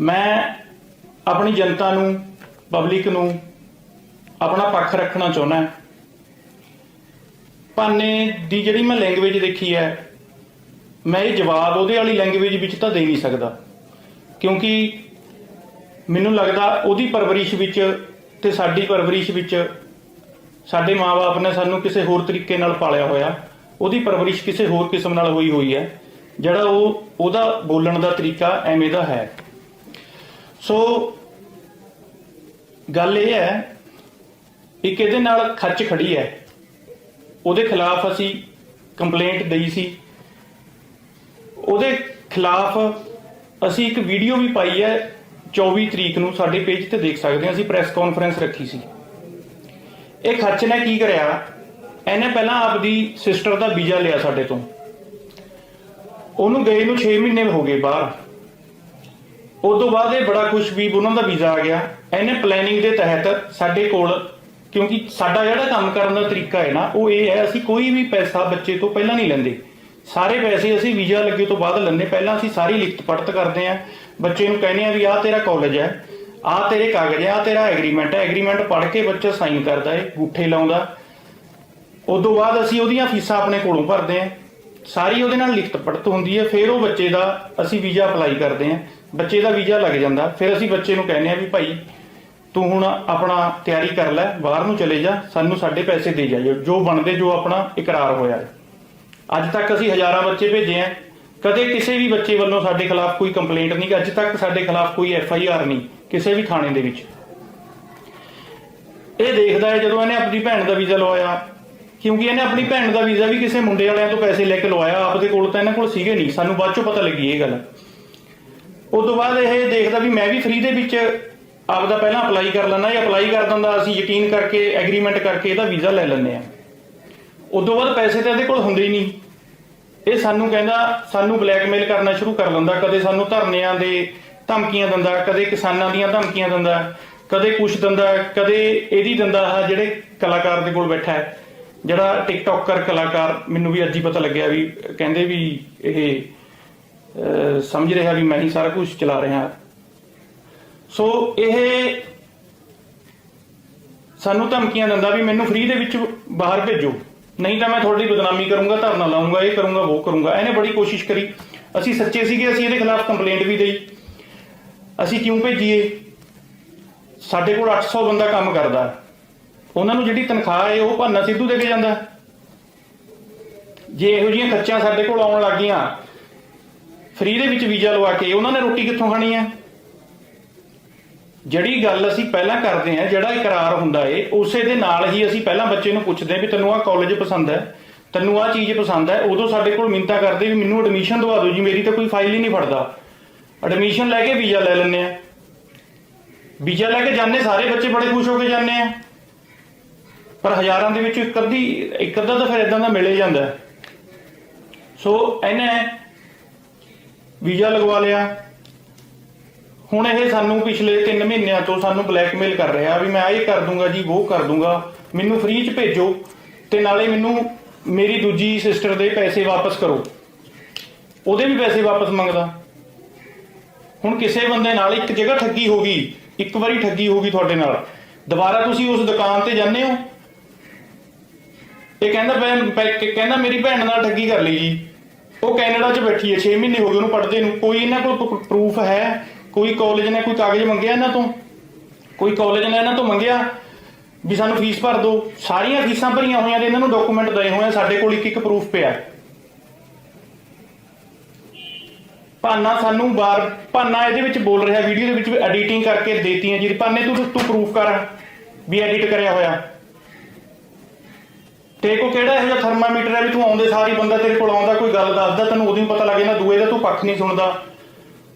ਮੈਂ ਆਪਣੀ ਜਨਤਾ ਨੂੰ ਪਬਲਿਕ ਨੂੰ ਆਪਣਾ ਪੱਖ ਰੱਖਣਾ ਚਾਹੁੰਦਾ ਭਾਨੇ ਦੀ ਜਿਹੜੀ ਮੈਂ ਲੈਂਗੁਏਜ ਦੇਖੀ ਹੈ, ਮੈਂ ਇਹ ਜਵਾਬ ਉਹਦੇ ਵਾਲੀ ਲੈਂਗੁਏਜ ਵਿੱਚ ਤਾਂ ਦੇ ਨਹੀਂ ਸਕਦਾ। ਕਿਉਂਕਿ ਮੈਨੂੰ ਲੱਗਦਾ ਉਹਦੀ ਪਰਵਰਿਸ਼ ਵਿੱਚ ਤੇ ਸਾਡੀ ਪਰਵਰਿਸ਼ ਵਿੱਚ ਸਾਡੇ ਮਾਪੇ ਨੇ ਸਾਨੂੰ ਕਿਸੇ ਹੋਰ ਤਰੀਕੇ ਨਾਲ ਪਾਲਿਆ ਹੋਇਆ। ਉਹਦੀ ਪਰਵਰਿਸ਼ ਕਿਸੇ ਹੋਰ ਕਿਸਮ ਨਾਲ ਹੋਈ ਹੋਈ ਹੈ, ਜਿਹੜਾ ਉਹ ਉਹਦਾ ਬੋਲਣ ਦਾ ਤਰੀਕਾ ਐਵੇਂ ਦਾ ਹੈ। ਸੋ ਗੱਲ ਇਹ ਹੈ ਇੱਕ ਇਹਦੇ ਨਾਲ ਖੱਚ ਖੜੀ ਹੈ? ਉਹਦੇ ਖਿਲਾਫ ਅਸੀਂ ਕੰਪਲੇਂਟ ਦਈ ਸੀ। ਉਹਦੇ ਖਿਲਾਫ ਅਸੀਂ ਇੱਕ ਵੀਡੀਓ ਵੀ ਪਾਈ ਹੈ 24 ਤਰੀਕ ਨੂੰ ਸਾਡੇ ਪੇਜ ਤੇ ਦੇਖ ਸਕਦੇ ਹਾਂ, ਅਸੀਂ ਪ੍ਰੈਸ ਕਾਨਫਰੰਸ ਰੱਖੀ ਸੀ। ਇਹ ਖੱਚ ਨੇ ਕੀ ਕਰਿਆ? ਇਹਨੇ ਪਹਿਲਾਂ ਆਪਦੀ ਸਿਸਟਰ ਦਾ ਵੀਜ਼ਾ ਲਿਆ ਸਾਡੇ ਤੋਂ। ਉਹਨੂੰ ਗਏ ਨੂੰ 6 ਮਹੀਨੇ ਹੋ ਗਏ ਬਾਹਰ। ਉਸ ਤੋਂ ਬਾਅਦ ਇਹ ਬੜਾ ਖੁਸ਼ ਵੀ ਉਹਨਾਂ ਦਾ ਵੀਜ਼ਾ ਆ ਗਿਆ। ਇਹਨੇ ਪਲੈਨਿੰਗ ਦੇ ਤਹਿਤ ਸਾਡੇ ਕੋਲ, ਕਿਉਂਕਿ ਸਾਡਾ ਜਿਹੜਾ ਕੰਮ ਕਰਨ ਦਾ ਤਰੀਕਾ ਹੈ ਨਾ, ਉਹ ਇਹ ਹੈ, ਅਸੀਂ ਕੋਈ ਵੀ ਪੈਸਾ ਬੱਚੇ ਤੋਂ ਪਹਿਲਾਂ ਨਹੀਂ ਲੈਂਦੇ। ਸਾਰੇ ਪੈਸੇ ਅਸੀਂ ਵੀਜ਼ਾ ਲੱਗੇ ਤੋਂ ਬਾਅਦ ਲੈਂਦੇ। ਪਹਿਲਾਂ ਅਸੀਂ ਸਾਰੀ ਲਿਖਤ ਪੜਤ ਕਰਦੇ ਆਂ ਬੱਚੇ ਨੂੰ ਕਹਿੰਦੇ ਆ ਵੀ ਆਹ ਤੇਰਾ ਕਾਲਜ ਹੈ, ਆਹ ਤੇਰੇ ਕਾਗਜ਼ ਹੈ, ਆਹ ਤੇਰਾ ਐਗਰੀਮੈਂਟ ਹੈ। ਐਗਰੀਮੈਂਟ ਪੜ੍ਹ ਕੇ ਬੱਚਾ ਸਾਈਨ ਕਰਦਾ ਏ ਗੂਠੇ ਲਾਉਂਦਾ। ਉਸ ਤੋਂ ਬਾਅਦ ਅਸੀਂ ਉਹਦੀਆਂ ਫੀਸਾਂ ਆਪਣੇ ਕੋਲੋਂ ਭਰਦੇ ਆਂ ਸਾਰੀ ਉਹਦੇ ਨਾਲ ਲਿਖਤ ਪੜਤ ਹੁੰਦੀ ਹੈ, ਫਿਰ ਉਹ ਬੱਚੇ ਦਾ ਅਸੀਂ ਵੀਜ਼ਾ ਅਪਲਾਈ ਕਰਦੇ ਆਂ ਬੱਚੇ ਦਾ ਵੀਜ਼ਾ ਲੱਗ ਜਾਂਦਾ। ਫਿਰ ਅਸੀਂ ਬੱਚੇ ਨੂੰ ਕਹਿੰਦੇ ਆ ਵੀ ਭਾਈ, ਤੂੰ ਹੁਣ ਆਪਣਾ ਤਿਆਰੀ ਕਰ ਲੈ, ਬਾਹਰ ਨੂੰ ਚਲੇ ਜਾ, ਸਾਨੂੰ ਸਾਡੇ ਪੈਸੇ ਦੇ ਜਾਈਓ ਜੋ ਬਣਦੇ, ਜੋ ਆਪਣਾ ਇਕਰਾਰ ਹੋਇਆ ਹੈ। ਅੱਜ ਤੱਕ ਅਸੀਂ ਹਜ਼ਾਰਾਂ ਬੱਚੇ ਭੇਜੇ ਆ ਕਦੇ ਕਿਸੇ ਵੀ ਬੱਚੇ ਵੱਲੋਂ ਸਾਡੇ ਖਿਲਾਫ ਕੋਈ ਕੰਪਲੇਂਟ ਨਹੀਂ, ਅੱਜ ਤੱਕ ਸਾਡੇ ਖਿਲਾਫ ਕੋਈ ਐਫ ਆਈ ਆਰ ਨਹੀਂ, ਕਿਸੇ ਵੀ ਥਾਣੇ ਦੇ ਵਿੱਚ। ਇਹ ਦੇਖਦਾ ਹੈ, ਜਦੋਂ ਇਹਨੇ ਆਪਣੀ ਭੈਣ ਦਾ ਵੀਜ਼ਾ ਲਵਾਇਆ ਕਿਉਂਕਿ ਇਹਨੇ ਆਪਣੀ ਭੈਣ ਦਾ ਵੀਜ਼ਾ ਵੀ ਕਿਸੇ ਮੁੰਡੇ ਵਾਲਿਆਂ ਤੋਂ ਪੈਸੇ ਲੈ ਕੇ ਲਵਾਇਆ ਆਪਦੇ ਕੋਲ ਤਾਂ ਇਹਨਾਂ ਕੋਲ ਸੀਗੇ ਨਹੀਂ। ਸਾਨੂੰ ਬਾਅਦ ਚੋਂ ਪਤਾ ਲੱਗੀ ਇਹ ਗੱਲ। ਉਸ ਤੋਂ ਬਾਅਦ ਇਹ ਦੇਖਦਾ ਵੀ ਮੈਂ ਵੀ ਫ੍ਰੀ ਦੇ ਵਿੱਚ ਆਪਦਾ ਪਹਿਲਾਂ ਅਪਲਾਈ ਕਰ ਲੈਣਾ ਇਹ ਅਪਲਾਈ ਕਰ ਦਿੰਦਾ, ਅਸੀਂ ਯਕੀਨ ਕਰਕੇ ਐਗਰੀਮੈਂਟ ਕਰਕੇ ਇਹਦਾ ਵੀਜ਼ਾ ਲੈ ਲੈਂਦੇ ਆ ਉਸ ਤੋਂ ਬਾਅਦ ਪੈਸੇ ਤਾਂ ਇਹਦੇ ਕੋਲ ਹੁੰਦੇ ਹੀ ਨਹੀਂ। ਇਹ ਸਾਨੂੰ ਕਹਿੰਦਾ, ਸਾਨੂੰ ਬਲੈਕਮੇਲ ਕਰਨਾ ਸ਼ੁਰੂ ਕਰ ਲੈਂਦਾ ਕਦੇ ਸਾਨੂੰ ਧਰਨਿਆਂ ਦੇ ਧਮਕੀਆਂ ਦਿੰਦਾ, ਕਦੇ ਕਿਸਾਨਾਂ ਦੀਆਂ ਧਮਕੀਆਂ ਦਿੰਦਾ, ਕਦੇ ਕੁਛ ਦਿੰਦਾ, ਕਦੇ ਇਹਦੀ ਦਿੰਦਾ ਆ ਜਿਹੜੇ ਕਲਾਕਾਰ ਦੇ ਕੋਲ ਬੈਠਾ ਹੈ। ਜਿਹੜਾ ਟਿਕਟੌਕਰ ਕਲਾਕਾਰ, ਮੈਨੂੰ ਵੀ ਅੱਜ ਹੀ ਪਤਾ ਲੱਗਿਆ ਵੀ ਕਹਿੰਦੇ ਵੀ ਇਹ ਸਮਝ ਰਿਹਾ ਵੀ ਮੈਂ ਹੀ ਸਾਰਾ ਕੁਝ ਚਲਾ ਰਿਹਾ। ਸੋ ਇਹ ਸਾਨੂੰ ਧਮਕੀਆਂ ਦਿੰਦਾ ਵੀ ਮੈਨੂੰ ਫ੍ਰੀ ਦੇ ਵਿੱਚ ਬਾਹਰ ਭੇਜੋ। ਨਹੀਂ ਤਾਂ ਮੈਂ ਤੁਹਾਡੀ ਬਦਨਾਮੀ ਕਰੂੰਗਾ, ਧਰਨਾ ਲਾਉਂਗਾ ਇਹ ਕਰੂੰਗਾ, ਉਹ ਕਰੂੰਗਾ। ਇਹਨੇ ਬੜੀ ਕੋਸ਼ਿਸ਼ ਕਰੀ। ਅਸੀਂ ਸੱਚੇ ਸੀਗੇ, ਅਸੀਂ ਇਹਦੇ ਖਿਲਾਫ ਕੰਪਲੇਂਟ ਵੀ ਦੇਈ। ਅਸੀਂ ਕਿਉਂ ਭੇਜੀਏ? ਸਾਡੇ ਕੋਲ 800 ਬੰਦਾ ਕੰਮ ਕਰਦਾ। ਉਹਨਾਂ ਨੂੰ ਜਿਹੜੀ ਤਨਖਾਹ ਹੈ, ਉਹ ਭਾਨਾ ਸਿੱਧੂ ਦੇ ਕੇ ਜਾਂਦਾ ਜੇ ਇਹੋ ਜਿਹੀਆਂ ਖਰਚਾ ਸਾਡੇ ਕੋਲ ਆਉਣ ਲੱਗੀਆਂ ਫ੍ਰੀ ਦੇ ਵਿੱਚ ਵੀਜ਼ਾ ਲਵਾ ਕੇ ਉਹਨਾਂ ਨੇ ਰੋਟੀ ਕਿੱਥੋਂ ਖਾਣੀ ਹੈ? ਜਿਹੜੀ ਗੱਲ ਅਸੀਂ ਪਹਿਲਾਂ ਕਰਦੇ ਹਾਂ, ਜਿਹੜਾ ਇਕਰਾਰ ਹੁੰਦਾ ਏ, ਉਸੇ ਦੇ ਨਾਲ ਹੀ ਅਸੀਂ ਪਹਿਲਾਂ ਬੱਚੇ ਨੂੰ ਪੁੱਛਦੇ ਹਾਂ ਵੀ ਤੈਨੂੰ ਆਹ ਕਾਲਜ ਪਸੰਦ ਹੈ, ਤੈਨੂੰ ਆਹ ਚੀਜ਼ ਪਸੰਦ ਹੈ, ਉਦੋਂ ਸਾਡੇ ਕੋਲ ਮਿੰਤਾ ਕਰਦੇ ਵੀ ਮੈਨੂੰ ਐਡਮਿਸ਼ਨ ਦਵਾ ਦਿਓ ਜੀ, ਮੇਰੀ ਤਾਂ ਕੋਈ ਫਾਈਲ ਹੀ ਨਹੀਂ ਫੜਦਾ। ਐਡਮਿਸ਼ਨ ਲੈ ਕੇ ਵੀਜ਼ਾ ਲੈ ਲੈਂਦੇ ਆ ਵੀਜ਼ਾ ਲੈ ਕੇ ਜਾਂਦੇ, ਸਾਰੇ ਬੱਚੇ ਬੜੇ ਖੁਸ਼ ਹੋ ਕੇ ਜਾਂਦੇ ਆ ਪਰ ਹਜ਼ਾਰਾਂ ਦੇ ਵਿੱਚੋਂ ਇੱਕ ਅੱਧੀ, ਇੱਕ ਅੱਧਾ ਤਾਂ ਫਿਰ ਇਦਾਂ ਦਾ ਮਿਲੇ ਜਾਂਦਾ। ਸੋ ਇਹਨੇ ਵੀਜ਼ਾ ਲਗਵਾ ਲਿਆ। ਹੁਣ ਇਹ ਸਾਨੂੰ ਪਿਛਲੇ 3 ਮਹੀਨਿਆਂ ਤੋਂ ਸਾਨੂੰ ਬਲੈਕਮੇਲ ਕਰ ਰਿਹਾ ਵੀ ਮੈਂ ਇਹ ਕਰ ਦੂੰਗਾ ਜੀ, ਉਹ ਕਰ ਦੂੰਗਾ। ਮੈਨੂੰ ਫ੍ਰੀ ਚ ਭੇਜੋ ਤੇ ਨਾਲੇ ਮੈਨੂੰ ਮੇਰੀ ਦੂਜੀ ਸਿਸਟਰ ਦੇ ਪੈਸੇ ਵਾਪਸ ਕਰੋ। ਉਹਦੇ ਵੀ ਪੈਸੇ ਵਾਪਸ ਮੰਗਦਾ। ਹੁਣ ਕਿਸੇ ਬੰਦੇ ਨਾਲ ਇੱਕ ਜਗ੍ਹਾ ਠੱਗੀ ਹੋ ਗਈ, ਇੱਕ ਵਾਰੀ ਠੱਗੀ ਹੋ ਗਈ ਤੁਹਾਡੇ ਨਾਲ। ਦੁਬਾਰਾ ਤੁਸੀਂ ਉਸ ਦੁਕਾਨ ਤੇ ਜਾਂਦੇ ਹੋ ਇਹ ਕਹਿੰਦਾ ਭੈਣ, ਭੈ- ਕਹਿੰਦਾ ਮੇਰੀ ਭੈਣ ਨਾਲ ਠੱਗੀ ਕਰ ਲਈ ਜੀ। ਉਹ ਕੈਨੇਡਾ 'ਚ ਬੈਠੀ ਹੈ 6 ਮਹੀਨੇ ਹੋ ਗਏ ਉਹਨੂੰ ਪੜ੍ਹਦੇ ਨੂੰ। ਕੋਈ ਇਹਨਾਂ ਕੋਲ ਪ੍ਰੂਫ ਹੈ? ਕੋਈ ਕਾਲਜ ਨੇ ਕੋਈ ਕਾਗਜ਼ ਮੰਗਿਆ ਇਹਨਾਂ ਤੋਂ? ਕੋਈ ਕਾਲਜ ਨੇ ਇਹਨਾਂ ਤੋਂ ਮੰਗਿਆ? ਵੀ ਸਾਨੂੰ ਫੀਸ ਭਰ ਦਿਓ। ਸਾਰੀਆਂ ਫੀਸਾਂ ਭਰੀਆਂ ਹੋਈਆਂ ਨੇ ਇਹਨਾਂ ਨੂੰ ਡਾਕੂਮੈਂਟ ਦਏ ਹੋਏ ਆ, ਸਾਡੇ ਕੋਲ ਇੱਕ ਇੱਕ ਪ੍ਰੂਫ ਪਿਆ। ਭਾਨਾ ਸਾਨੂੰ ਬਾਰ, ਭਾਨਾ ਇਹਦੇ ਵਿੱਚ ਬੋਲ ਰਿਹਾ ਵੀਡੀਓ ਦੇ ਵਿੱਚ ਐਡੀਟਿੰਗ ਕਰਕੇ ਦੇਤੀਆਂ ਜੀ। ਭਾਨੇ ਤੂੰ ਤੂੰ ਪ੍ਰੂਫ ਕਰ, ਵੀ ਐਡਿਟ ਕਰਿਆ ਹੋਇਆ। ਤੇ ਕੋ ਕਿਹੜਾ ਇਹੋ ਜਿਹਾ ਥਰਮਾਮੀਟਰ ਹੈ ਵੀ ਤੂੰ ਆਉਂਦੇ ਸਾਰੀ ਬੰਦਾ ਤੇਰੇ ਕੋਲ ਆਉਂਦਾ ਕੋਈ ਗੱਲ ਦੱਸਦਾ ਤੈਨੂੰ ਉਦੋਂ ਹੀ ਪਤਾ ਲੱਗ ਜਾਂਦਾ ਦੂਏ ਦਾ ਤੂੰ ਪੱਖ ਨਹੀਂ ਸੁਣਦਾ।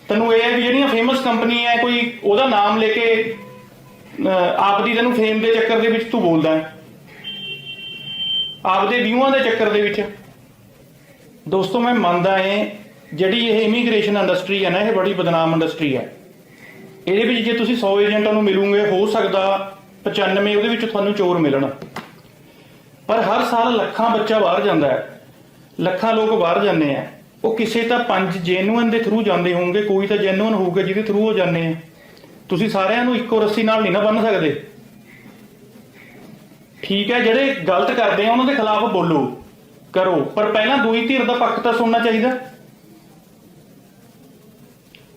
ਤੈਨੂੰ ਇਹ ਹੈ ਵੀ ਜਿਹੜੀਆਂ ਫੇਮਸ ਕੰਪਨੀ ਹੈ ਕੋਈ ਉਹਦਾ ਨਾਮ ਲੈ ਕੇ ਅਹ, ਆਪਦੀ ਤੈਨੂੰ ਫੇਮ ਦੇ ਚੱਕਰ ਦੇ ਵਿੱਚ ਤੂੰ ਬੋਲਦਾ ਹੈ। ਆਪਦੇ ਵਿਊਆਂ ਦੇ ਚੱਕਰ ਦੇ ਵਿੱਚ। ਦੋਸਤੋ ਮੈਂ ਮੰਨਦਾ ਹਾਂ ਜਿਹੜੀ ਇਹ ਇਮੀਗ੍ਰੇਸ਼ਨ ਇੰਡਸਟਰੀ ਹੈ ਨਾ ਇਹ ਬੜੀ ਬਦਨਾਮ ਇੰਡਸਟਰੀ ਹੈ। ਇਹਦੇ ਵਿੱਚ ਜੇ ਤੁਸੀਂ 100 ਏਜੰਟਾਂ ਨੂੰ ਮਿਲੂਗੇ ਹੋ ਸਕਦਾ 95 ਉਹਦੇ ਵਿੱਚ ਤੁਹਾਨੂੰ ਚੋਰ ਮਿਲਣ। ਪਰ ਹਰ ਸਾਲ ਲੱਖਾਂ ਬੱਚਾ ਬਾਹਰ ਜਾਂਦਾ ਹੈ। ਲੱਖਾਂ ਲੋਕ ਬਾਹਰ ਜਾਂਦੇ ਆ। ਉਹ ਕਿਸੇ ਤਾਂ ਪੰਜ ਜੈਨੂਅਨ ਦੇ ਥਰੂ ਜਾਂਦੇ ਹੋਣਗੇ, ਕੋਈ ਤਾਂ ਜੈਨੂਅਨ ਹੋਊਗਾ ਜਿਹਦੇ ਥਰੂ ਉਹ ਜਾਂਦੇ ਆ। ਤੁਸੀਂ ਸਾਰਿਆਂ ਨੂੰ ਇੱਕੋ ਰੱਸੀ ਨਾਲ ਨਹੀਂ ਨਾ ਬੰਨ ਸਕਦੇ। ਠੀਕ ਹੈ, ਜਿਹੜੇ ਗਲਤ ਕਰਦੇ ਆ, ਉਹਨਾਂ ਦੇ ਖਿਲਾਫ ਬੋਲੋ, ਕਰੋ। ਪਰ ਪਹਿਲਾਂ ਦੋਈ ਧਿਰ ਦਾ ਪੱਖ ਤਾਂ ਸੁਣਨਾ ਚਾਹੀਦਾ।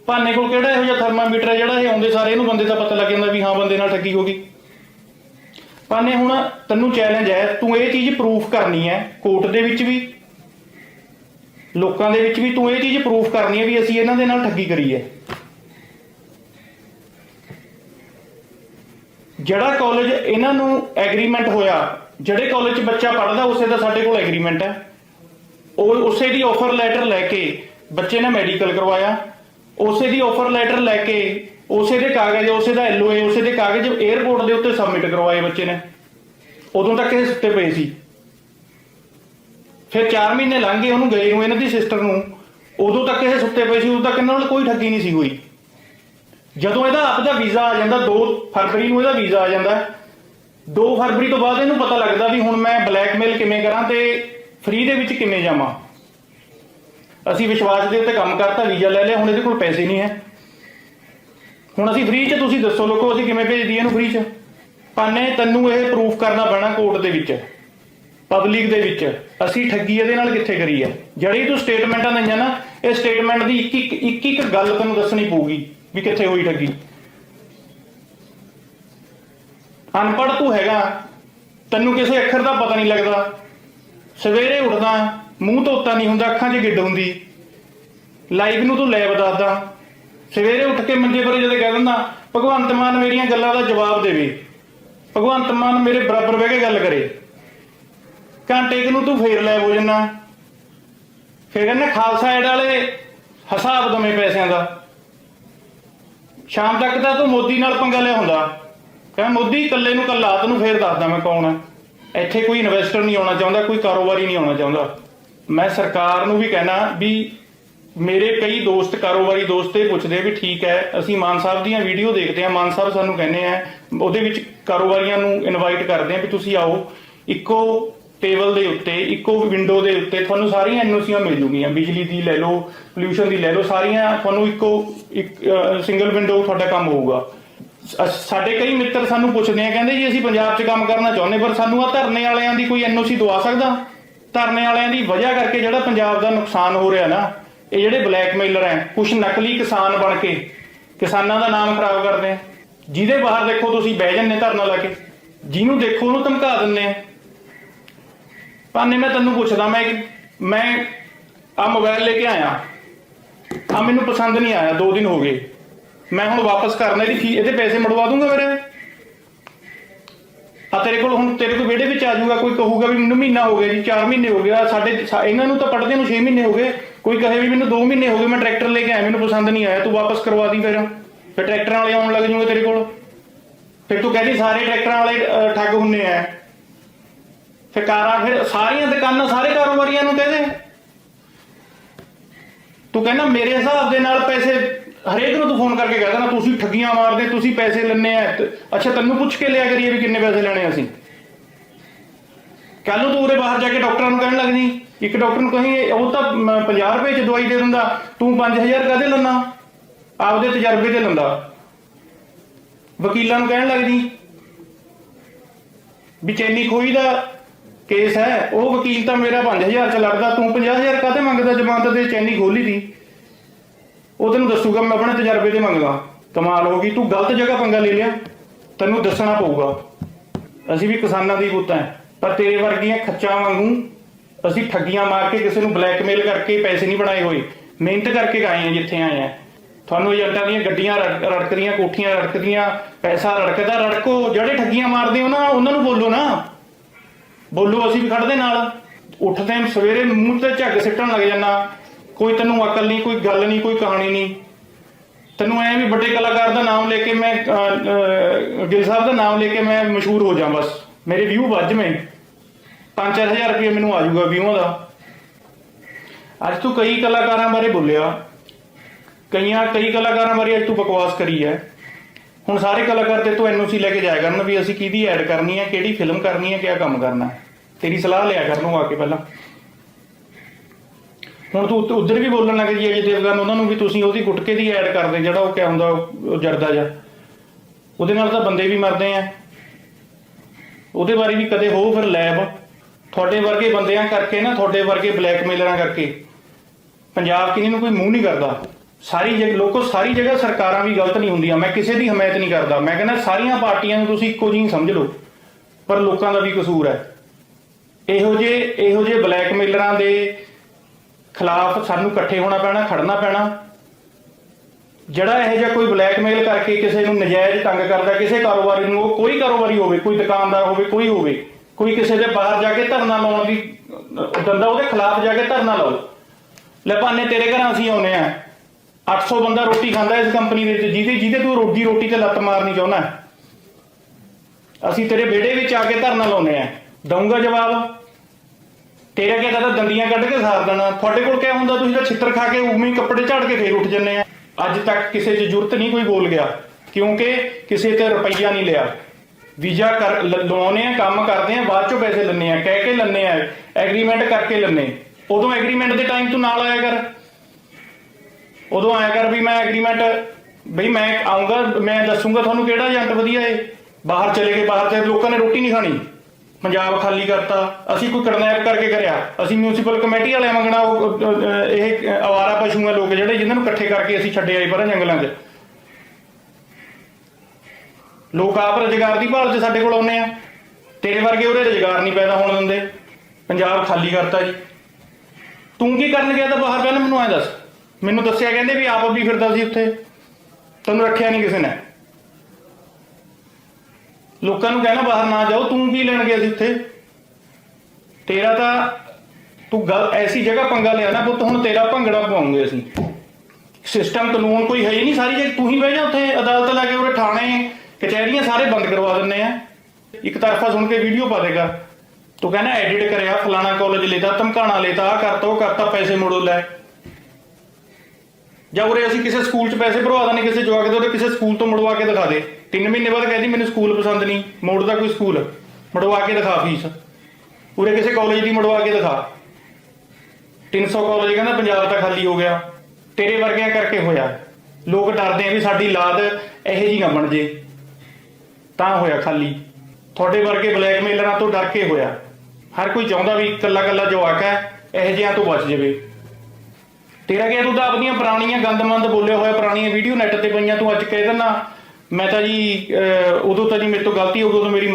ਭਾਨੇ ਕੋਲ ਕਿਹੜਾ ਇਹੋ ਜਿਹਾ ਥਰਮਾਮੀਟਰ ਹੈ ਜਿਹੜਾ ਇਹ ਆਉਂਦੇ ਸਾਰੇ ਇਹਨੂੰ ਬੰਦੇ ਦਾ ਪਤਾ ਲੱਗ ਜਾਂਦਾ ਵੀ ਹਾਂ, ਬੰਦੇ ਨਾਲ ਠੱਗੀ ਹੋ ਗਈ। ਭਾਨੇ ਹੁਣ ਤੈਨੂੰ ਚੈਲੰਜ ਹੈ, ਤੂੰ ਇਹ ਚੀਜ਼ ਪ੍ਰੂਫ ਕਰਨੀ ਹੈ ਕੋਰਟ ਦੇ ਵਿੱਚ ਵੀ, ਲੋਕਾਂ ਦੇ ਵਿੱਚ ਵੀ, ਤੂੰ ਇਹ ਚੀਜ਼ ਪ੍ਰੂਫ ਕਰਨੀ ਹੈ ਵੀ ਅਸੀਂ ਇਹਨਾਂ ਦੇ ਨਾਲ ਠੱਗੀ ਕਰੀ ਹੈ। ਜਿਹੜਾ ਕਾਲਜ ਇਹਨਾਂ ਨੂੰ ਐਗਰੀਮੈਂਟ ਹੋਇਆ, ਜਿਹੜੇ ਕਾਲਜ 'ਚ ਬੱਚਾ ਪੜ੍ਹਦਾ, ਉਸੇ ਦਾ ਸਾਡੇ ਕੋਲ ਐਗਰੀਮੈਂਟ ਹੈ। ਉਹ ਉਸੇ ਦੀ ਆਫਰ ਲੈਟਰ ਲੈ ਕੇ ਬੱਚੇ ਨੇ ਮੈਡੀਕਲ ਕਰਵਾਇਆ, ਉਸੇ ਦੀ ਆਫਰ ਲੈਟਰ ਲੈ ਕੇ ਉਸੇ ਦੇ ਕਾਗਜ਼, ਉਸੇ ਦਾ ਐਲਓਏ ਉਸੇ ਦੇ ਕਾਗਜ਼ 에ਅਰਪੋਰਟ ਦੇ ਉੱਤੇ ਸਬਮਿਟ ਕਰਵਾਏ ਬੱਚੇ ਨੇ। ਉਦੋਂ ਤੱਕ ਇਹ ਸੁੱਤੇ ਪਏ ਸੀ। ਫਿਰ 4 ਮਹੀਨੇ ਲੰਘ ਗਏ, ਉਹਨੂੰ ਗਏ ਨੂੰ ਇਹਨਾਂ ਦੀ ਸਿਸਟਰ ਨੂੰ। ਉਦੋਂ ਤੱਕ ਇਹ ਸੁੱਤੇ ਪਏ ਸੀ, ਉਦੋਂ ਤੱਕ ਇਹਨਾਂ ਨਾਲ ਕੋਈ ਠੱਗੀ ਨਹੀਂ ਸੀ ਹੋਈ। ਜਦੋਂ ਇਹਦਾ ਆਪ ਦਾ ਵੀਜ਼ਾ ਆ ਜਾਂਦਾ 2 ਫਰਵਰੀ ਨੂੰ ਇਹਦਾ ਵੀਜ਼ਾ ਆ ਜਾਂਦਾ। 2 ਫਰਵਰੀ ਤੋਂ ਬਾਅਦ ਇਹਨੂੰ ਪਤਾ ਲੱਗਦਾ ਵੀ ਹੁਣ ਮੈਂ ਬਲੈਕਮੇਲ ਕਿਵੇਂ ਕਰਾਂ ਤੇ ਫ੍ਰੀ ਦੇ ਵਿੱਚ ਕਿਵੇਂ ਜਾਵਾਂ। ਅਸੀਂ ਵਿਸ਼ਵਾਸ ਦੇ ਉੱਤੇ ਕੰਮ ਕਰਤਾ, ਵੀਜ਼ਾ ਲੈ ਲਿਆ, ਹੁਣ ਇਹਦੇ ਕੋਲ ਪੈਸੇ ਨਹੀਂ ਹੈ। ਹੁਣ ਅਸੀਂ ਫ੍ਰੀ 'ਚ, ਤੁਸੀਂ ਦੱਸੋ ਲੋਕੋ, ਅਸੀਂ ਕਿਵੇਂ ਭੇਜ ਦਈਏ ਇਹਨੂੰ ਫ੍ਰੀ 'ਚ? ਪਾਨੇ, ਤੈਨੂੰ ਇਹ ਪ੍ਰੂਫ ਕਰਨਾ ਪੈਣਾ ਕੋਰਟ ਦੇ ਵਿੱਚ ਪਬਲਿਕ ਦੇ ਵਿੱਚ। ਅਸੀਂ ਠੱਗੀ ਇਹਦੇ ਨਾਲ ਕਿੱਥੇ ਕਰੀ ਹੈ ਜਿਹੜੀ ਤੂੰ ਸਟੇਟਮੈਂਟਾਂ ਦਈਆਂ ਨਾ, ਇਹ ਸਟੇਟਮੈਂਟ ਦੀ ਇੱਕ ਇੱਕ ਇੱਕ ਇੱਕ ਗੱਲ ਤੈਨੂੰ ਦੱਸਣੀ ਪਊਗੀ ਵੀ ਕਿੱਥੇ ਹੋਈ ਠੱਗੀ। ਅਨਪੜ੍ਹ ਤੂੰ ਹੈਗਾ, ਤੈਨੂੰ ਕਿਸੇ ਅੱਖਰ ਦਾ ਪਤਾ ਨਹੀਂ ਲੱਗਦਾ। ਸਵੇਰੇ ਉੱਠਦਾ, ਮੂੰਹ ਧੋਤਾ ਨਹੀਂ ਹੁੰਦਾ, ਅੱਖਾਂ 'ਚ ਗਿੱਡ ਹੁੰਦੀ। ਲਾਈਵ ਨੂੰ ਤੂੰ ਲੈਬ ਦੱਸਦਾ ਸਵੇਰੇ ਉੱਠ ਕੇ ਮੰਜੇ ਪਰ ਜਦੋਂ ਕਹਿ ਦਿੰਦਾ, ਭਗਵੰਤ ਮਾਨ ਮੇਰੀਆਂ ਗੱਲਾਂ ਦਾ ਜਵਾਬ ਦੇਵੇ। ਭਗਵੰਤ ਮਾਨ ਮੇਰੇ ਬਰਾਬਰ ਬਹਿ ਕੇ ਗੱਲ ਕਰੇ। ਘੰਟੇ ਕੁ ਨੂੰ ਤੂੰ ਫੇਰ ਲੈ ਹੋ ਜੰਨਾ। ਫਿਰ ਕਹਿੰਦਾ, ਖਾਲਸਾ ਏਡ ਵਾਲੇ ਹਿਸਾਬ ਦਵੇਂ ਪੈਸਿਆਂ ਦਾ। ਸ਼ਾਮ ਤੱਕ ਤਾਂ ਤੂੰ ਮੋਦੀ ਨਾਲ ਪੰਗਾ ਲਿਆ ਹੁੰਦਾ। ਕਹਿੰਦਾ, ਮੋਦੀ ਇਕੱਲੇ ਨੂੰ ਕੱਲਾ ਤੈਨੂੰ ਫੇਰ ਦੱਸਦਾ ਮੈਂ ਕੌਣ ਆ। ਇੱਥੇ ਕੋਈ ਇਨਵੈਸਟਰ ਨਹੀਂ ਆਉਣਾ ਚਾਹੁੰਦਾ, ਕੋਈ ਕਾਰੋਬਾਰੀ ਨਹੀਂ ਆਉਣਾ ਚਾਹੁੰਦਾ। ਮੈਂ ਸਰਕਾਰ ਨੂੰ ਵੀ ਕਹਿਣਾ ਵੀ ਮੇਰੇ ਕਈ ਦੋਸਤ, ਕਾਰੋਬਾਰੀ ਦੋਸਤ ਇਹ ਪੁੱਛਦੇ ਵੀ ਠੀਕ ਹੈ, ਅਸੀਂ ਮਾਨ ਸਾਹਿਬ ਦੀਆਂ ਵੀਡੀਓ ਦੇਖਦੇ ਹਾਂ, ਮਾਨ ਸਾਹਿਬ ਸਾਨੂੰ ਕਹਿੰਦੇ ਆ, ਉਹਦੇ ਵਿੱਚ ਕਾਰੋਬਾਰੀਆਂ ਨੂੰ ਇਨਵਾਈਟ ਕਰਦੇ ਆ ਵੀ ਤੁਸੀਂ ਆਓ, ਇੱਕੋ ਟੇਬਲ ਦੇ ਉੱਤੇ, ਇੱਕੋ ਵਿੰਡੋ ਦੇ ਉੱਤੇ ਤੁਹਾਨੂੰ ਸਾਰੀਆਂ ਐਨਓਸੀਆਂ ਮਿਲ ਜੂਗੀਆਂ, ਬਿਜਲੀ ਦੀ ਲੈ ਲਓ ਪੋਲੂਸ਼ਨ ਦੀ ਲੈ ਲਓ, ਸਾਰੀਆਂ ਤੁਹਾਨੂੰ ਇੱਕੋ, ਇੱਕ ਸਿੰਗਲ ਵਿੰਡੋ ਤੁਹਾਡਾ ਕੰਮ ਹੋਊਗਾ। ਸਾਡੇ ਕਈ ਮਿੱਤਰ ਸਾਨੂੰ ਪੁੱਛਦੇ ਆ, ਕਹਿੰਦੇ ਜੀ ਅਸੀਂ ਪੰਜਾਬ 'ਚ ਕੰਮ ਕਰਨਾ ਚਾਹੁੰਦੇ, ਪਰ ਸਾਨੂੰ ਆ ਧਰਨੇ ਵਾਲਿਆਂ ਦੀ ਕੋਈ ਐਨਓਸੀ ਦਵਾ ਸਕਦਾ? ਧਰਨੇ ਵਾਲਿਆਂ ਦੀ ਵਜ੍ਹਾ ਕਰਕੇ ਜਿਹੜਾ ਪੰਜਾਬ ਦਾ ਨੁਕਸਾਨ ਹੋ ਰਿਹਾ ਨਾ ਇਹ ਜਿਹੜੇ ਬਲੈਕਮੇਲਰ ਐ ਕੁਝ ਨਕਲੀ ਕਿਸਾਨ ਬਣ ਕੇ ਕਿਸਾਨਾਂ ਦਾ ਨਾਮ ਖਰਾਬ ਕਰਦੇ ਆ। ਜਿਹਦੇ ਬਾਹਰ ਦੇਖੋ ਤੁਸੀਂ ਬਹਿ ਜੰਨੇ ਧਰਨਾ ਲਾ ਕੇ, ਜਿਹਨੂੰ ਦੇਖੋ ਉਹਨੂੰ ਧਮਕਾ ਦਿੰਦੇ ਆ। ਪਾਨੇ ਮੈਂ ਤੈਨੂੰ ਪੁੱਛਦਾ, ਮੈਂ ਮੈਂ ਆ ਮੋਬਾਈਲ ਲੈ ਕੇ ਆਇਆ। ਆ ਮੈਨੂੰ ਪਸੰਦ ਨਹੀਂ ਆਇਆ 2 ਦਿਨ ਹੋ ਗਏ। ਮੈਂ ਹੁਣ ਵਾਪਸ ਕਰਨਾ, ਇਹਦੀ ਫੀ ਇਹਦੇ ਪੈਸੇ ਮੜਵਾ ਦੂੰਗਾ ਮੇਰੇ ਆ ਤੇਰੇ ਕੋਲ ਹੁਣ ਤੇਰੇ ਕੋਲ ਵਿਹੜੇ ਵਿੱਚ ਆ ਜਾਊਗਾ, ਕੋਈ ਕਹੂਗਾ ਵੀ ਮੈਨੂੰ ਮਹੀਨਾ ਹੋ ਗਿਆ ਜੀ 4 ਮਹੀਨੇ ਹੋ ਗਿਆ ਸਾਡੇ ਇਹਨਾਂ ਨੂੰ ਤਾਂ ਪੜਦੇ ਨੂੰ 6 ਮਹੀਨੇ ਹੋ ਗਏ। ਕੋਈ ਕਹੇ ਵੀ ਮੈਨੂੰ 2 ਮਹੀਨੇ ਹੋ ਗਏ, ਮੈਂ ਟਰੈਕਟਰ ਲੈ ਕੇ ਆਇਆ, ਮੈਨੂੰ ਪਸੰਦ ਨਹੀਂ ਆਇਆ, ਤੂੰ ਵਾਪਸ ਕਰਵਾ ਦੀ ਫਿਰ। ਫਿਰ ਟਰੈਕਟਰਾਂ ਵਾਲੇ ਆਉਣ ਲੱਗ ਜੂਗੇ ਤੇਰੇ ਕੋਲ। ਫਿਰ ਤੂੰ ਕਹਿੰਦੀ ਸਾਰੇ ਟਰੈਕਟਰਾਂ ਵਾਲੇ ਠੱਗ ਹੁੰਨੇ ਆ। ਫਿਰ ਕਾਰਾਂ, ਫਿਰ ਸਾਰੀਆਂ ਦੁਕਾਨਾਂ, ਸਾਰੇ ਕਾਰੋਬਾਰੀਆਂ ਨੂੰ ਕਹਦੇ ਤੂੰ ਕਹਿੰਦਾ ਮੇਰੇ ਹਿਸਾਬ ਦੇ ਨਾਲ ਪੈਸੇ ਹਰੇਕ ਨੂੰ ਤੂੰ ਫੋਨ ਕਰਕੇ ਕਹਿ ਦੇਣਾ, ਤੁਸੀਂ ਠੱਗੀਆਂ ਮਾਰਦੇ, ਤੁਸੀਂ ਪੈਸੇ ਲੈਣੇ ਆ। ਅੱਛਾ, ਤੈਨੂੰ ਪੁੱਛ ਕੇ ਲਿਆ ਕਰੀਏ ਵੀ ਕਿੰਨੇ ਪੈਸੇ ਲੈਣੇ ਆ ਅਸੀਂ। ਕੱਲ ਨੂੰ ਤੂੰ ਉਰੇ ਬਾਹਰ ਜਾ ਕੇ ਡਾਕਟਰਾਂ ਨੂੰ ਕਹਿਣ ਲੱਗ ਜੀ। ਇੱਕ ਡਾਕਟਰ ਨੂੰ ਕਹੀਂ ਉਹ ਤਾਂ ਮ, 50 ਰੁਪਏ ਚ ਦਵਾਈ ਦੇ ਦਿੰਦਾ ਤੂੰ 5000 ਕਾਹਦੇ ਲੈਣਾ ਆਪਦੇ ਤਜਰਬੇ ਤੇ ਲੈਂਦਾ। ਵਕੀਲਾਂ ਨੂੰ ਕਹਿਣ ਲੱਗਦੀ ਵੀ ਚੈਨੀ ਖੋਈ ਦਾ ਕੇਸ ਹੈ ਉਹ ਵਕੀਲ ਤਾਂ ਮੇਰਾ 5000 ਚ ਲੜਦਾ ਤੂੰ 50000 ਕਾਹਤੇ ਮੰਗਦਾ? ਜ਼ਮਾਨਤ ਤੇ ਚੈਨੀ ਖੋਲੀ ਦੀ ਉਹ ਤੈਨੂੰ ਦੱਸੂਗਾ ਮੈਂ ਆਪਣੇ ਤਜਰਬੇ ਤੇ ਮੰਗਦਾ। ਕਮਾਲ ਹੋ ਗਈ ਤੂੰ ਗਲਤ ਜਗ੍ਹਾ ਪੰਗਾ ਲੈ ਲਿਆ। ਤੈਨੂੰ ਦੱਸਣਾ ਪਊਗਾ। ਅਸੀਂ ਵੀ ਕਿਸਾਨਾਂ ਦੀ ਪੁੱਤਾਂ ਪਰ ਤੇਰੇ ਵਰਗੀਆਂ ਖੱਚਾਂ ਵਾਂਗੂ ਅਸੀਂ ਠੱਗੀਆਂ ਮਾਰ ਕੇ ਕਿਸੇ ਨੂੰ ਬਲੈਕਮੇਲ ਕਰਕੇ ਪੈਸੇ ਨਹੀਂ ਬਣਾਏ ਹੋਏ। ਮਿਹਨਤ ਕਰਕੇ ਆਏ ਆ ਜਿੱਥੇ ਆਏ ਆ ਤੁਹਾਨੂੰ ਏਜੰਟਾਂ ਦੀਆਂ ਗੱਡੀਆਂ ਰੜਕਦੀਆਂ ਕੋਠੀਆਂ ਰੜਕਦੀਆਂ ਪੈਸਾ ਰੜਕਦਾ ਰੜਕੋ ਜਿਹੜੇ ਠੱਗੀਆਂ ਮਾਰਦੇ ਹੋ ਨਾ ਉਹਨਾਂ ਨੂੰ ਬੋਲੋ ਨਾ। ਬੋਲੋ ਅਸੀਂ ਵੀ ਖੜਦੇ ਨਾਲ। ਉੱਠਦੇ ਹਾਂ ਸਵੇਰੇ ਮੂੰਹ ਤੇ ਝੱਗ ਸਿੱਟਣ ਲੱਗ ਜਾਂਦਾ ਕੋਈ ਤੈਨੂੰ ਅਕਲ ਨਹੀਂ ਕੋਈ ਗੱਲ ਨਹੀਂ ਕੋਈ ਕਹਾਣੀ ਨਹੀਂ। ਤੈਨੂੰ ਐ ਵੀ ਵੱਡੇ ਕਲਾਕਾਰ ਦਾ ਨਾਮ ਲੈ ਕੇ ਮੈਂ ਅਹ, ਗਿੱਲ ਸਾਹਿਬ ਦਾ ਨਾਮ ਲੈ ਕੇ ਮੈਂ ਮਸ਼ਹੂਰ ਹੋ ਜਾ ਬਸ। ਮੇਰੇ ਵਿਊ ਵੱਜ ਮੈਂ 5-4000 ਰੁਪਏ ਮੈਨੂੰ ਆ ਜਾਊਗਾ ਵਿਊਆਂ ਦਾ। ਅੱਜ ਤੂੰ ਕਈ ਕਲਾਕਾਰਾਂ ਬਾਰੇ ਬੋਲਿਆ। ਕਈਆਂ, ਕਈ ਕਲਾਕਾਰਾਂ ਬਾਰੇ ਅੱਜ ਤੂੰ ਬਕਵਾਸ ਕਰੀ ਹੈ ਹੁਣ ਸਾਰੇ ਕਲਾਕਾਰ ਤੇ ਤੂੰ ਐਨਓਸੀ ਲੈ ਕੇ ਜਾਇਆ ਕਰਨ ਵੀ ਅਸੀਂ ਕਿਹਦੀ ਐਡ ਕਰਨੀ ਹੈ ਕਿਹੜੀ ਫਿਲਮ ਕਰਨੀ ਹੈ ਕਿਆ ਕੰਮ ਕਰਨਾ ਤੇਰੀ ਸਲਾਹ ਲਿਆ ਕਰਨ ਨੂੰ ਆ ਕੇ ਪਹਿਲਾਂ। ਹੁਣ ਤੂੰ ਉੱਤ- ਉੱਧਰ ਵੀ ਬੋਲਣ ਲੱਗ ਜੀ ਅਜੇ ਦੇਵਗਨ ਉਹਨਾਂ ਨੂੰ ਵੀ ਤੁਸੀਂ ਉਹਦੀ ਗੁਟਕੇ ਦੀ ਐਡ ਕਰਦੇ, ਜਿਹੜਾ ਉਹ ਕਿਆ ਹੁੰਦਾ, ਉਹ ਉਹ ਜਰਦਾ ਜਾ ਉਹਦੇ ਨਾਲ ਤਾਂ ਬੰਦੇ ਵੀ ਮਰਦੇ ਆ ਉਹਦੇ ਬਾਰੇ ਵੀ ਕਦੇ ਹੋ ਫਿਰ ਲੈਬ। ਤੁਹਾਡੇ ਵਰਗੇ ਬੰਦਿਆਂ ਕਰਕੇ ਨਾ, ਤੁਹਾਡੇ ਵਰਗੇ ਬਲੈਕਮੇਲਰਾਂ ਕਰਕੇ। ਪੰਜਾਬ ਕਿਨੀ ਨੂੰ ਕੋਈ ਮੂੰਹ ਨਹੀਂ ਕਰਦਾ। ਸਾਰੀ ਜਗ੍ਹਾ ਲੋਕੋ, ਸਾਰੀ ਜਗ੍ਹਾ ਸਰਕਾਰਾਂ ਵੀ ਗਲਤ ਨਹੀਂ ਹੁੰਦੀਆਂ। ਮੈਂ ਕਿਸੇ ਦੀ ਹਮਾਇਤ ਨਹੀਂ ਕਰਦਾ। ਮੈਂ ਕਹਿੰਦਾ ਸਾਰੀਆਂ ਪਾਰਟੀਆਂ ਨੂੰ ਤੁਸੀਂ ਇੱਕੋ ਜਿਹੀ ਸਮਝ ਲਓ। ਪਰ ਲੋਕਾਂ ਦਾ ਵੀ ਕਸੂਰ ਹੈ। ਇਹੋ ਜੇ ਇਹੋ ਜੇ ਬਲੈਕਮੇਲਰਾਂ ਦੇ ਖਿਲਾਫ ਸਾਨੂੰ ਇਕੱਠੇ ਹੋਣਾ ਪੈਣਾ ਖੜਨਾ ਪੈਣਾ। ਜਿਹੜਾ ਇਹੋ ਜਿਹਾ ਕੋਈ ਬਲੈਕਮੇਲ ਕਰਕੇ ਕਿਸੇ ਨੂੰ ਨਜਾਇਜ਼ ਤੰਗ ਕਰਦਾ, ਕਿਸੇ ਕਾਰੋਬਾਰੀ ਨੂੰ, ਉਹ ਕੋਈ ਕਾਰੋਬਾਰੀ ਹੋਵੇ, ਕੋਈ ਦੁਕਾਨਦਾਰ ਹੋਵੇ, ਕੋਈ ਹੋਵੇ। ਕੋਈ ਕਿਸੇ ਦੇ ਬਾਹਰ ਜਾ ਕੇ ਧਰਨਾ ਲਾਉਣ ਦੀ ਦੰਦਾ ਉਹਦੇ ਖਿਲਾਫ ਜਾ ਕੇ ਧਰਨਾ ਲਾਓ। ਲੈ ਭਾਨੇ ਤੇਰੇ ਘਰਾਂ ਅਸੀਂ ਆਉਨੇ ਆ। 800 ਬੰਦਾ ਰੋਟੀ ਖਾਂਦਾ ਇਸ ਕੰਪਨੀ ਦੇ ਵਿੱਚ, ਜਿਹਦੇ ਜਿਹਦੇ ਤੂੰ ਰੋਟੀ ਰੋਟੀ ਤੇ ਲੱਤ ਮਾਰਨੀ ਚਾਹੁੰਦਾ ਅਸੀਂ ਤੇਰੇ ਵਿਹੜੇ ਵਿੱਚ ਆ ਕੇ ਧਰਨਾ ਲਾਉਨੇ ਆ। ਦਊਂਗਾ ਜਵਾਬ। ਤੇਰਾ ਕੀ ਤਾਂ ਦੰਦੀਆਂ ਕੱਢ ਕੇ ਸਾਰ ਦੇਣਾ। ਤੁਹਾਡੇ ਕੋਲ ਕਿਆ ਹੁੰਦਾ? ਤੁਸੀਂ ਤਾਂ ਛਿੱਤਰ ਖਾ ਕੇ ਉਵੇਂ ਹੀ ਕੱਪੜੇ ਝਾੜ ਕੇ ਫੇਰ ਉੱਠ ਜੰਨੇ ਆ। ਅੱਜ ਤੱਕ ਕਿਸੇ 'ਚ ਜ਼ਰੂਰਤ ਨਹੀਂ ਕੋਈ ਬੋਲ ਗਿਆ। ਕਿਉਂਕਿ ਕਿਸੇ ਤੇ ਰੁਪਈਆ ਨਹੀਂ ਲਿਆ। ਵੀਜ਼ਾ ਕਰ ਲ- ਆ ਕੰਮ ਕਰਦੇ ਆ ਬਾਅਦ ਚੋਂ ਪੈਸੇ ਲੈਣੇ ਆ ਕਹਿ ਕੇ ਲੈਣੇ ਆ ਐਗਰੀਮੈਂਟ ਕਰਕੇ ਲੰਨੇ ਉਦੋਂ ਐਗਰੀਮੈਂਟ ਦੇ ਟਾਈਮ ਤੂੰ ਨਾਲ ਆਇਆ ਕਰ। ਉਦੋਂ ਆਇਆ ਕਰ ਵੀ ਮੈਂ ਐਗਰੀਮੈਂਟ ਬਈ ਮੈਂ ਆਉਂਗਾ ਮੈਂ ਦੱਸੂਗਾ ਤੁਹਾਨੂੰ ਕਿਹੜਾ ਏਜੰਟ ਵਧੀਆ ਏ। ਬਾਹਰ ਚਲੇ ਗਏ ਬਾਹਰ ਤੇ ਲੋਕਾਂ ਨੇ ਰੋਟੀ ਨਹੀਂ ਖਾਣੀ। ਪੰਜਾਬ ਖਾਲੀ ਕਰਤਾ ਅਸੀਂ ਕੋਈ ਕਿਡਨੈਪ ਕਰਕੇ ਕਰਿਆ। ਅਸੀਂ ਮਿਊਨਿਸਪਲ ਕਮੇਟੀ ਵਾਲਿਆਂ ਮੰਗਣਾ ਉਹ, ਇਹ ਆਵਾਰਾ ਪਸ਼ੂਆਂ ਲੋਕ ਜਿਹੜੇ ਜਿਨ੍ਹਾਂ ਨੂੰ ਇਕੱਠੇ ਕਰਕੇ ਅਸੀਂ ਛੱਡੇ ਆਏ ਪਰ ਜੰਗਲਾਂ 'ਚ। ਲੋਕ ਆਪ ਰੁਜ਼ਗਾਰ ਦੀ ਭਾਲ 'ਚ ਸਾਡੇ ਕੋਲ ਆਉਂਦੇ ਆ। ਤੇਰੇ ਵਰਗੇ ਉਹਦੇ ਰੁਜ਼ਗਾਰ ਨਹੀਂ ਪੈਦਾ ਹੋਣ ਦਿੰਦੇ। ਪੰਜਾਬ ਖਾਲੀ ਕਰਤਾ ਜੀ। ਤੂੰ ਕੀ ਕਰਨ ਗਿਆ ਤਾਂ ਬਾਹਰ ਪਹਿਲਾਂ ਮੈਨੂੰ ਐ ਦੱਸ। ਮੈਨੂੰ ਦੱਸਿਆ ਕਹਿੰਦੇ ਵੀ ਆਪ ਵੀ ਫਿਰਦਾ ਸੀ ਉੱਥੇ। ਤੈਨੂੰ ਰੱਖਿਆ ਨਹੀਂ ਕਿਸੇ ਨੇ। ਲੋਕਾਂ ਨੂੰ ਕਹਿਣਾ ਬਾਹਰ ਨਾ ਜਾਓ, ਤੂੰ ਕੀ ਲੈਣ ਗਿਆ ਸੀ ਉੱਥੇ? ਤੇਰਾ ਤਾਂ ਤੂੰ ਗੱਲ ਐਸੀ ਜਗ੍ਹਾ ਪੰਗਾ ਲਿਆ ਨਾ ਪੁੱਤ, ਹੁਣ ਤੇਰਾ ਭੰਗੜਾ ਪਾਉਂਗੇ ਅਸੀਂ। ਸਿਸਟਮ ਕਾਨੂੰਨ ਕੋਈ ਹੈ ਹੀ ਨਹੀਂ ਸਾਰੀ, ਜੇ ਤੂੰ ਹੀ ਬਹਿ ਜਾ ਉੱਥੇ ਅਦਾਲਤ ਲਾ ਕੇ ਉਰੇ ਥਾਣੇ, ਕਚਹਿਰੀਆਂ ਸਾਰੇ ਬੰਦ ਕਰਵਾ ਦਿੰਨੇ ਆ। ਇੱਕ ਤਰਫਾ ਸੁਣ ਕੇ ਵੀਡੀਓ ਪਾ ਦੇਗਾ। ਤੂੰ ਕਹਿੰਦਾ ਐਡਿਟ ਕਰਿਆ, ਫਲਾਣਾ ਕਾਲਜ ਲੈਤਾ, ਧਮਕਾਣਾ ਲੈਤਾ ਆ ਕਰਤਾ ਉਹ ਕਰਤਾ ਪੈਸੇ ਮੋੜੋ ਲੈ। ਜਾਂ ਉਰੇ ਅਸੀਂ ਕਿਸੇ ਸਕੂਲ 'ਚ ਪੈਸੇ ਭਰਵਾ ਦਾਂਗੇ ਕਿਸੇ ਜਵਾਕ ਦੇ, ਉਹਦੇ ਕਿਸੇ ਸਕੂਲ ਤੋਂ ਮੜਵਾ ਕੇ ਦਿਖਾ ਦੇ। ਤਿੰਨ ਮਹੀਨੇ ਬਾਅਦ ਕਹਿੰਦੀ ਮੈਨੂੰ ਸਕੂਲ ਪਸੰਦ ਨਹੀਂ, ਮੋੜਦਾ ਕੋਈ ਸਕੂਲ। ਮੜਵਾ ਕੇ ਦਿਖਾ ਫੀਸ। ਉਰੇ ਕਿਸੇ ਕਾਲਜ ਦੀ ਮੜਵਾ ਕੇ ਦਿਖਾ। 300 ਕਾਲਜ ਕਹਿੰਦਾ ਪੰਜਾਬ ਤਾਂ ਖਾਲੀ ਹੋ ਗਿਆ। ਤੇਰੇ ਵਰਗਿਆਂ ਕਰਕੇ ਹੋਇਆ। ਲੋਕ ਡਰਦੇ ਆ ਵੀ ਸਾਡੀ ਲਾਦ ਇਹੋ ਜਿਹੀ ਨਾ ਬਣ ਜੇ। ਤਾਂ ਹੋਇਆ ਖਾਲੀ। ਤੁਹਾਡੇ ਵਰਗੇ ਬਲੈਕਮੇਲਰਾਂ ਤੋਂ ਡਰ ਕੇ ਹੋਇਆ। ਹਰ ਕੋਈ ਚਾਹੁੰਦਾ ਵੀ ਇਕੱਲਾ ਇਕੱਲਾ ਜਵਾਕ ਹੈ ਇਹੋ ਜਿਹਿਆਂ ਤੋਂ ਬਚ ਜਾਵੇ। ਤੇਰਾ ਕਿਹਾ ਤੂੰ ਤਾਂ ਆਪਣੀਆਂ ਪੁਰਾਣੀਆਂ ਗੰਦਮੰਦ ਬੋਲਿਆ ਹੋਇਆ ਪੁਰਾਣੀਆਂ ਵੀਡੀਓ ਨੈਟ ਤੇ ਪਈਆਂ ਤੂੰ ਅੱਜ ਕਹਿ ਦਿੰਦਾ ਮੈਂ ਤਾਂ ਜੀ ਅਹ, ਉਦੋਂ ਤਾਂ ਜੀ ਮੇਰੇ ਤੋਂ ਗਲਤੀ ਹੋ ਗਈ ਉਦੋਂ ਮੇਰੀ